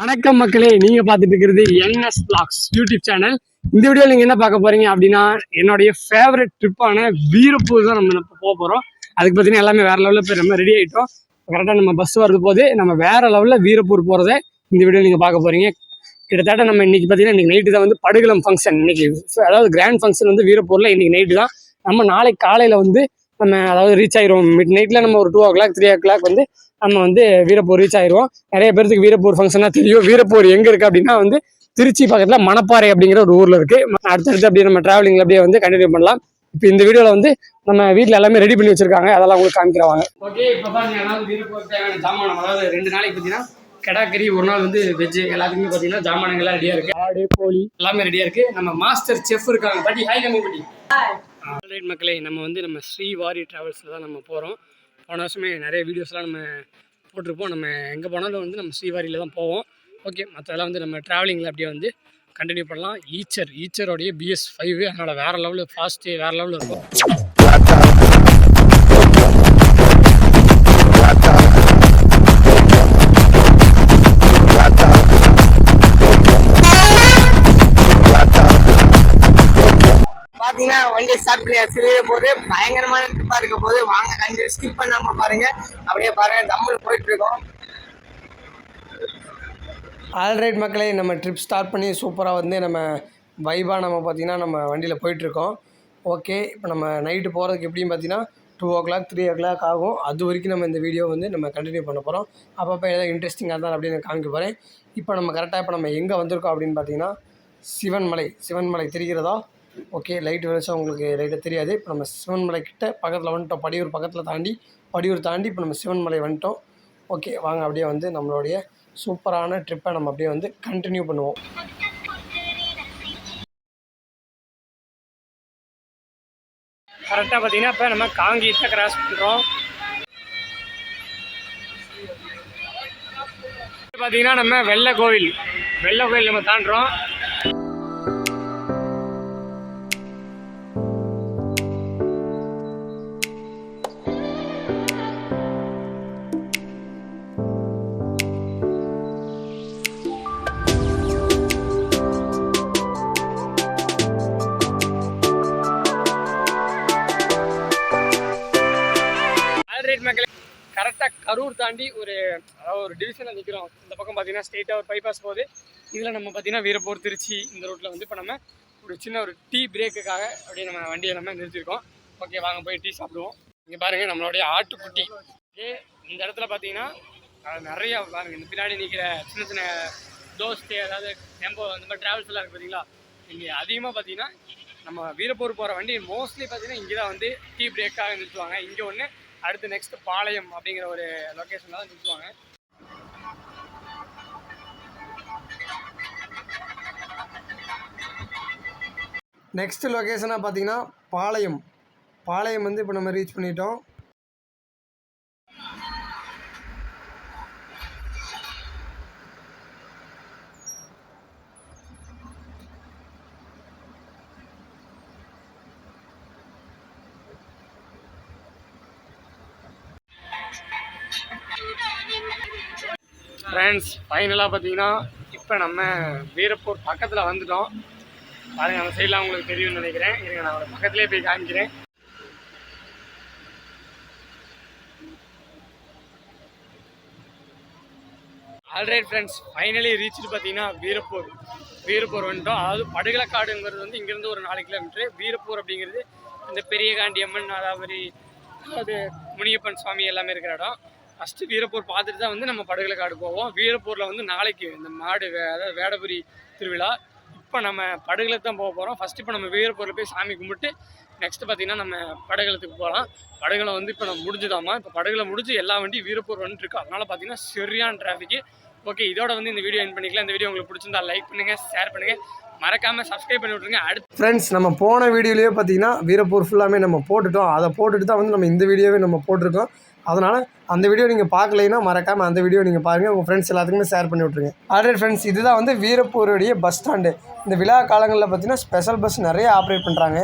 வணக்கம் மக்களே நீங்க பார்த்துட்டு இருக்கிறது என்எஸ் பிளாக்ஸ் யூடியூப் சேனல். இந்த வீடியோவில் நீங்க என்ன பார்க்க போறீங்க அப்படின்னா என்னுடைய ஃபேவரட் ட்ரிப்பான வீரப்பூர் தான் நம்ம போக போறோம். அதுக்கு பார்த்தீங்கன்னா எல்லாமே வேற லெவலில் போய் நம்ம ரெடி ஆயிட்டோம். கரெக்டாக நம்ம பஸ் வரது போது நம்ம வேற லெவலில் வீரப்பூர் போறதை இந்த வீடியோ நீங்க பார்க்க போறீங்க. கிட்டத்தட்ட நம்ம இன்னைக்கு பார்த்தீங்கன்னா இன்னைக்கு நைட்டு தான் வந்து படுகளம் ஃபங்க்ஷன் இன்னைக்கு அதாவது கிராண்ட் ஃபங்க்ஷன் வந்து வீரப்பூரில் இன்னைக்கு நைட்டு தான். நம்ம நாளைக்கு காலையில் வந்து நம்ம அதாவது ரீச் ஆயிரும். மிட் நைட்ல நம்ம ஒரு two o'clock three o'clock வந்து நம்ம வந்து வீரப்பூர் ரீச் ஆயிடுவோம் நிறைய பேருக்கு வீரப்பூர் ஃபங்க்ஷனா தெரியும். வீரப்பூர் எங்க இருக்கு அப்படின்னா வந்து திருச்சி பக்கத்துல மணப்பாறை அப்படிங்கிற ஒரு ஊர்ல இருக்கு. அடுத்தடுத்து அப்படியே நம்ம டிராவலிங்ல அப்படியே வந்து கண்டினியூ பண்ணலாம். இப்போ இந்த வீடியோல வந்து நம்ம வீட்ல எல்லாமே ரெடி பண்ணி வச்சிருக்காங்க. அதெல்லாம் உங்களுக்கு காமிக்கிறவாங்க. ஓகே இப்போ பாருங்க அதாவது வீரப்பூர் தேவையான ஜாமானம் அதாவது ரெண்டு நாளைக்கு பார்த்தீங்கன்னா கடாக்கறி ஒரு நாள் வந்து வெஜ் எல்லாத்துக்குமே பார்த்தீங்கன்னா ஜாமானங்கள் எல்லாம் ரெடியா இருக்கு. ஆடு கோழி. எல்லாமே ரெடியா இருக்கு. நம்ம மாஸ்டர் செஃப் இருக்காங்க. பாட்டி ஹாய் கம்மி பாட்டி. ஆல்ரைட் மக்களே நம்ம வந்து நம்ம ஸ்ரீவாரி ட்ராவல்ஸில் தான் நம்ம போகிறோம் போன வருஷமே நிறைய வீடியோஸ்லாம் நம்ம போட்டிருப்போம். நம்ம எங்கே போனாலும் வந்து நம்ம ஸ்ரீவாரியில் தான் போவோம். ஓகே மற்றதெல்லாம் வந்து நம்ம ட்ராவலிங்கில் அப்படியே வந்து கண்டினியூ பண்ணலாம். ஈச்சர் ஈச்சரோடைய பிஎஸ் ஃபைவ் அதனால் வேறு லெவலில் ஃபாஸ்ட்டு வேறு லெவலில் இருக்கும். பாத்தீங்கன்னா வண்டி ஸ்டார்ட் பண்ணி வெளியே போது பயங்கரமான ட்ரிப்பா இருக்க போது வாங்க கண்டி ஸ்கிப் பண்ணாம பாருங்க. அப்படியே பாருங்க தம்முன்னு போயிட்டு இருக்கோம். ஆல்ரைட் மக்களே நம்ம ட்ரிப் ஸ்டார்ட் பண்ணி சூப்பராக வந்து நம்ம வைபாக நம்ம பார்த்தீங்கன்னா நம்ம வண்டியில் போயிட்டுருக்கோம் ஓகே இப்போ நம்ம நைட்டு போகிறதுக்கு எப்படின்னு பார்த்தீங்கன்னா two o'clock three o'clock ஆகும். அது வரைக்கும் நம்ம இந்த வீடியோ வந்து நம்ம கண்டினியூ பண்ண போகிறோம் அப்பப்போ ஏதாவது இன்ட்ரெஸ்டிங்காக இருந்தால் அப்படின்னு காமிக்க போகிறேன் இப்போ நம்ம கரெக்டாக இப்போ நம்ம எங்கே வந்திருக்கோம் அப்படின்னு பார்த்தீங்கன்னா சிவன்மலை சிவன்மலை தெரிகிறதா? ஓகே லைட் வெளிச்சம் உங்களுக்கு லைட்டாக தெரியாது. இப்போ நம்ம சிவன்மலை கிட்ட பக்கத்தில் வந்துட்டோம். படியூர் பக்கத்தில் தாண்டி படியூர் தாண்டி இப்போ நம்ம சிவன்மலை வந்துட்டோம். ஓகே வாங்க அப்படியே வந்து நம்மளுடைய சூப்பரான ட்ரிப்பை நம்ம அப்படியே வந்து கண்டினியூ பண்ணுவோம். கரெக்டாக பார்த்தீங்கன்னா இப்போ நம்ம காங்கேயத்தை கிராஸ் பண்ணுறோம் பார்த்தீங்கன்னா நம்ம வெள்ளை கோவில் வெள்ளை கோவில் நம்ம தாண்டுறோம். ஆல்ரைட் மக்களே கரெக்டாக கரூர் தாண்டி ஒரு அதாவது ஒரு டிவிஷனில் நிற்கிறோம் இந்த பக்கம் பார்த்தீங்கன்னா ஸ்ட்ரெயிட்டாக ஒரு பைபாஸ் போகுது. இதில் நம்ம பார்த்தீங்கன்னா வீரப்பூர் திருச்சி இந்த ரோட்டில் வந்து இப்போ நம்ம ஒரு சின்ன ஒரு டீ பிரேக்குக்காக அப்படியே நம்ம வண்டியை நம்ம நிறுத்திருக்கோம். ஓகே வாங்க போய் டீ சாப்பிடுவோம். இங்கே பாருங்கள் நம்மளுடைய ஆட்டுக்குட்டி. ஓகே இந்த இடத்துல பார்த்தீங்கன்னா நிறைய பாருங்கள் இந்த பின்னாடி நிற்கிற சின்ன சின்ன தோஸ்தே அதாவது டெம்போ அந்த மாதிரி டிராவல்ஸ் எல்லாம் இருக்குது பார்த்தீங்களா இங்கே அதிகமாக பார்த்தீங்கன்னா நம்ம வீரப்பூர் போகிற வண்டி மோஸ்ட்லி பார்த்தீங்கன்னா இங்கே தான் வந்து டீ பிரேக்காக நிறுத்துவாங்க. இங்கே ஒன்று அடுத்து நெக்ஸ்ட் பாளையம் அப்படிங்கிற ஒரு லொக்கேஷனில் தான் நிறுத்துவாங்க நெக்ஸ்ட் லொக்கேஷனாக பார்த்தீங்கன்னா பாளையம். பாளையம் வந்து இப்போ நம்ம ரீச் பண்ணிட்டோம். ஃப்ரெண்ட்ஸ் ஃபைனலாக பார்த்தீங்கன்னா இப்போ நம்ம வீரப்பூர் பக்கத்தில் வந்துட்டோம். பாருங்கள் அந்த சைடில் உங்களுக்கு தெரியும்னு நினைக்கிறேன். இருங்க நான் ஒரு பக்கத்துலேயே போய் காமிக்கிறேன். ஆல்ரைட் ஃப்ரெண்ட்ஸ் ஃபைனலி ரீச்சு பார்த்தீங்கன்னா வீரப்பூர். வீரப்பூர் வந்துட்டோம். அதாவது படுகளக்காடுங்கிறது வந்து இங்கேருந்து ஒரு நாலு கிலோமீட்ரு வீரப்பூர் அப்படிங்கிறது இந்த பெரியகாண்டி அம்மன் அதாவது அது முனியப்பன் சுவாமி எல்லாமே இருக்கிற இடம். ஃபஸ்ட்டு வீரப்பூர் பார்த்துட்டு தான் வந்து நம்ம படுகளக்காடு போவோம். வீரப்பூரில் வந்து நாளைக்கு இந்த மாடு வே- அதாவது வேடபுரி திருவிழா. இப்போ நம்ம படுகளத்துக்கு தான் போக போகிறோம் ஃபஸ்ட்டு இப்போ நம்ம வீரப்பூரில் போய் சாமி கும்பிட்டு நெக்ஸ்ட் பார்த்தீங்கன்னா நம்ம படகுலத்துக்கு போகலாம் படகுல வந்து இப்போ நம்ம முடிஞ்சுதாமா? இப்போ படகுல முடிஞ்சு எல்லா வண்டியும் வீரப்பூர் வந்துட்டு அதனால் அதனால பார்த்தீங்கன்னா சரியான டிராஃபிக்கு ஓகே இதோட வந்து இந்த வீடியோ என் பண்ணிக்கலாம். இந்த வீடியோ உங்களுக்கு பிடிச்சிருந்தா லைக் பண்ணுங்க ஷேர் பண்ணுங்க. மறக்காம சப்ஸ்கிரைப் பண்ணி விட்ருங்க அடுத்து ஃப்ரெண்ட்ஸ் நம்ம போன வீடியோலேயே பார்த்தீங்கன்னா வீரப்பூர் ஃபுல்லாமே நம்ம போட்டுட்டோம். அதை போட்டுட்டு தான் வந்து நம்ம இந்த வீடியோவே நம்ம போட்டிருக்கோம். அதனால் அந்த வீடியோ நீங்கள் பார்க்கலைன்னா மறக்காமல் அந்த வீடியோ நீங்கள் பாருங்கள் உங்கள் ஃப்ரெண்ட்ஸ் எல்லாத்துக்குமே ஷேர் பண்ணி விட்ருங்க ஆல்ரெடி ஃப்ரெண்ட்ஸ் இதுதான் வந்து வீரப்பூருடைய பஸ் ஸ்டாண்டு இந்த விழா காலங்களில் பார்த்தீங்கன்னா ஸ்பெஷல் பஸ் நிறைய ஆப்ரேட் பண்ணுறாங்க